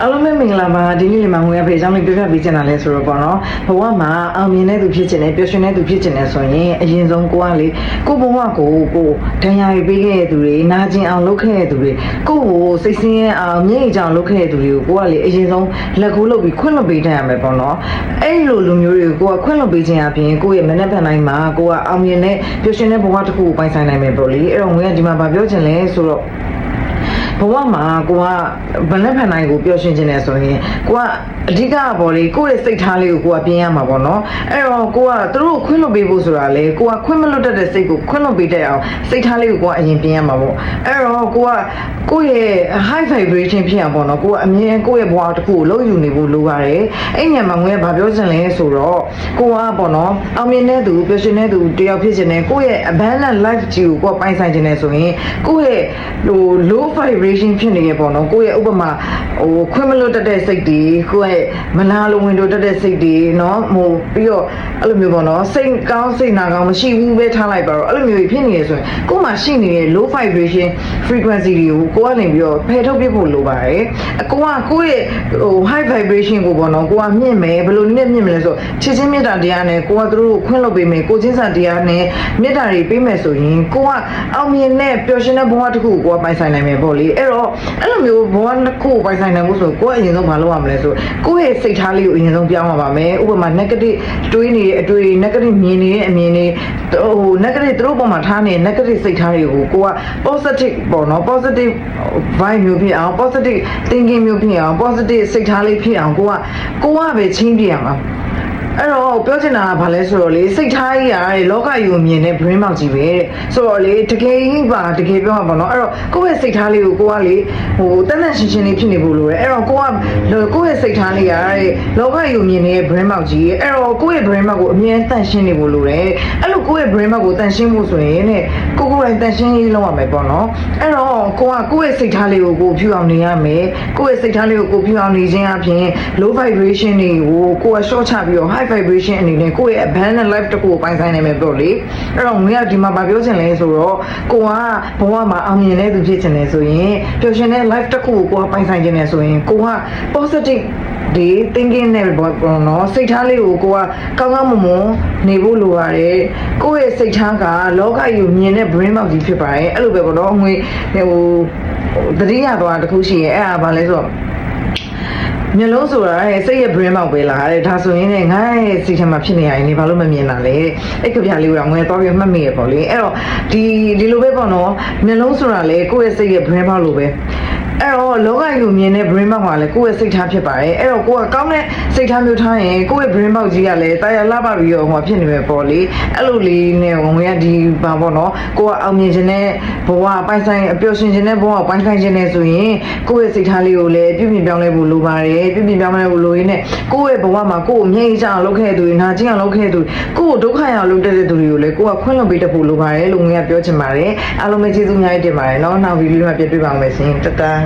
အားလုံးပဲမင်္ဂလာပါဒီနေ့လေးမှာငွေရဖေးအကြောင်းလေးပြပြပေးချင်တာလဲဆိုတော့ပေါ့နော်ဘဝမှာအောင်မြင်တဲ့သူဖြစ်ချင်တယ်ပျော်ရွှင်တဲ့သူဖြစ်ချင်တယ်ဆိုရင်အရင်ဆုံးကိုကလေကိုဘဝကိုကိုဒဏ်ရာတွေပေးခဲ့တဲ့သူတွေနာကျင်အောင်လုပ်ခဲ့တဲ့သူတွေကိုကိုစိတ်ဆင်းရဲအောင်မျက်ရည်ကြောင်လုပ်ခဲ့တဲ့သူတွေကိုကိုကလေအရင်ဆုံးလက်ကူးလုပ်ပြီးခွင့်လွှတ်ပေးတတ်ရမယ်ပေါ့နော်အဲ့လိုလူမျိုးတွေကိုကိုကခွင့်လွှတ်ပေးခြင်းအပြင်ကိုရဲ့မနေ့ဖန်တိုင်းမှာကိုကအောင်မြင်တဲ့ပျော်ရွှင်တဲ့ဘဝတစ်ခုကိုပိုင်ဆိုင်နိုင်မယ်ပေါ့လေအဲ့တော့ငွေကဒီမှာဗာပြောချင်လဲဆိုတော့ ဘဝမှာကိုကဗလက်ဖန်တိုင်းကိုပျော်ရွှင်ခြင်းတယ်ဆိုရင်ကိုကအဓိကပေါ့လေကိုယ့်ရဲ့စိတ်ထားလေးကိုကိုကပြင်ရမှာပေါ့နော်အဲ့တော့ကိုကသူတို့ကိုခွင့်လွှတ်ပေးဖို့ဆိုတာလေကိုကခွင့်မလွတ်တတ်တဲ့စိတ်ကိုခွင့်လွှတ်ပေးတတ်အောင်စိတ်ထားလေးကိုကိုကအရင်ပြင်ရမှာပေါ့အဲ့တော့ကိုကကိုယ့်ရဲ့ high vibration ဖြစ်အောင်ပေါ့နော်ကိုကအမြဲကိုယ့်ရဲ့ဘဝတစ်ခုကိုလုံးယူနေဖို့လိုပါတယ်အဲ့ညမှာငွေကဘာပြောချင်လဲဆိုတော့ကိုကပေါ့နော်အောင်မြင်တဲ့သူပျော်ရွှင်တဲ့သူတယောက်ဖြစ်ခြင်းနဲ့ကိုယ့်ရဲ့ abundant life ကြီးကိုကိုကပိုင်ဆိုင်ခြင်းနဲ့ဆိုရင်ကိုယ့်ရဲ့ဟို low vibration depression ဖြစ်နေရဲ့ပေါ့နော်ကိုယ့်ရဲ့ဥပမာဟိုခွင့်မလွတ်တတ်တဲ့စိတ်တွေကိုယ့်ရဲ့မနာလိုဝင်လိုတတ်တဲ့စိတ်တွေနော်ဟိုပြီးတော့အဲ့လိုမျိုးပေါ့နော်စိတ်ကောင်းစိတ်နာကောင်းမရှိဘူးပဲထားလိုက်ပါတော့အဲ့လိုမျိုးဖြစ်နေရဆိုရင်ကိုယ်မှာရှိနေတဲ့ low vibration frequency တွေကိုကိုယ်ကနေပြီးတော့ဖယ်ထုတ်ပြဖို့လိုပါတယ်အကိုကကိုယ့်ရဲ့ဟို high vibration ကိုပေါ့နော်ကိုကမြင့်မယ်ဘယ်လိုနည်းမြင့်မလဲဆိုချစ်ချင်းမေတ္တာတရားနဲ့ကိုကသူတို့ကိုခွင့်လွှတ်ပေးမယ်ကိုချင်းစာတရားနဲ့မေတ္တာတွေပေးမယ်ဆိုရင်ကိုကအောင်မြင်တဲ့ပျော်ရွှင်တဲ့ဘဝတစ်ခုကိုကိုကပိုင်ဆိုင်နိုင်မယ်ပေါ့လေအဲ့တော့အဲ့လိုမျိုးဘဝတစ်ခုကိုပိုင်ဆိုင်နိုင်မှုဆိုကိုကအရင်ဆုံးမလုပ်ရမလဲဆိုကိုယ့်ရဲ့စိတ်ထားလေးကိုအရင်ဆုံးပြောင်းရပါမယ်ဥပမာ negative တွေးနေတဲ့အတွေး negative မြင်နေတဲ့အမြင်တွေဟို negative သူတို့ပေါ်မှာထားနေတဲ့ negative စိတ်ထားတွေကိုကိုက positive ပေါ့နော် positive vibe မျိုးဖြစ်အောင် positive thinking မျိုးဖြစ်အောင် positive စိတ်ထားလေးဖြစ်အောင်ကိုကကိုကပဲချင်းပြရမှာ အဲ့တော့ပြောချင်တာကဘာလဲဆိုတော့လေစိတ်ထားကြီးရတယ်လောကယူမြင်တဲ့ brain မောက်ကြီးပဲတဲ့ဆိုတော့လေတကယ်ကြီးပါတကယ်ပြောမှာပေါ့နော်အဲ့တော့ကိုယ့်ရဲ့စိတ်ထားလေးကိုကိုကလေ ဟိုတန်းတန်းရှင်းရှင်းလေးဖြစ်နေဖို့လိုတယ်အဲ့တော့ကိုကကိုယ့်ရဲ့စိတ်ထားလေးရတဲ့လောကယူမြင်နေတဲ့ brain မောက်ကြီးအဲ့တော့ကိုယ့်ရဲ့ brain မောက်ကိုအမြဲတန့်ရှင်းနေဖို့လိုတယ်အဲ့လိုကိုယ့်ရဲ့ brain မောက်ကိုတန့်ရှင်းဖို့ဆိုရင်တဲ့ကိုကိုယ်တိုင်တန့်ရှင်းရေးလုပ်ရမယ်ပေါ့နော်အဲ့တော့ကိုကကိုယ့်ရဲ့စိတ်ထားလေးကိုကိုဖြူအောင်နေရမယ်ကိုယ့်ရဲ့စိတ်ထားလေးကိုကိုဖြူအောင်နေခြင်းအပြင် low vibration တွေကိုကိုက short ချပြီးတော့ high vibration အနေနဲ့ကိုယ့်ရဲ့ abundant life တစ်ခုကိုပိုင်ဆိုင်နိုင်မယ်ပေါ့လေအဲ့တော့ငွေကဒီမှာဗာပြောချင်လဲဆိုတော့ကိုကဘဝမှာအောင်မြင်တဲ့သူဖြစ်ချင်တယ်ဆိုရင်ပျော်ရွှင်တဲ့ life တစ်ခုကိုကိုကပိုင်ဆိုင်ခြင်းနဲ့ဆိုရင်ကိုက positive ဒီ thinking နဲ့ပေါ့ပေါ့နော်စိတ်ထားလေးကိုကိုကကောင်းကောင်းမွန်မွန်နေဖို့လိုပါတယ်ကိုယ့်ရဲ့စိတ်ထားကလောကကြီးကိုမြင်တဲ့ brain မောက်ကြီးဖြစ်ပါတယ်အဲ့လိုပဲပေါ့နော်ငွေဟိုသတိရသွားတစ်ခုရှိရင်အဲ့ဒါဘာလဲဆိုတော့မျက်လုံးဆိုတာရဲ့စိတ်ရဲ့ brain မောက်ပဲလားတဲ့ဒါဆိုရင်လည်းငါရဲ့စိတ်ထဲမှာဖြစ်နေရရင်နေဘာလို့မမြင်တာလဲတဲ့အဲ့ကြပြလေးကငွေတော့ပြမှတ်မိရပေါ့လေအဲ့တော့ဒီဒီလိုပဲပေါ့နော်မျက်လုံးဆိုတာလေကိုယ့်ရဲ့စိတ်ရဲ့ brain မောက်လိုပဲ အဲ့တော့လောကကြီးကိုမြင်တဲ့ brain box မှာလည်းကိုယ့်ရဲ့စိတ်ထားဖြစ်ပါတယ်အဲ့တော့ကိုကကောင်းတဲ့စိတ်ထားမျိုးထားရင်ကိုယ့်ရဲ့ brain box ကြီးကလည်းတာယာလှပပြီးတော့ဟိုဖြစ်နေပဲပေါ့လေအဲ့လိုလေးနဲ့ဝင်ရဒီဘာပေါ့နော်ကိုကအောင်မြင်ခြင်းနဲ့ဘဝပိုင်ဆိုင်အပျော်ရှင်ခြင်းနဲ့ဘဝပိုင်ဆိုင်ခြင်းနဲ့ဆိုရင်ကိုယ့်ရဲ့စိတ်ထားလေးကိုလည်းပြုပြင်ပြောင်းလဲဖို့လိုပါတယ်ပြုပြင်ပြောင်းလဲဖို့လိုရင်းနဲ့ကိုယ့်ရဲ့ဘဝမှာကိုယ့်ကိုမြင်ကြအောင်လုပ်ခဲ့သူတွေနာကျင်အောင်လုပ်ခဲ့သူကိုယ့်ကိုဒုက္ခရအောင်လုပ်တဲ့သူတွေကိုလည်းကိုကခွင့်လွှတ်ပေးတတ်ဖို့လိုပါတယ်လို့ငွေကပြောချင်ပါတယ်အားလုံးပဲကျေးဇူးအများကြီးတင်ပါတယ်နော်နောက်ဗီဒီယိုမှာပြပြပါမယ်ရှင်တတန်း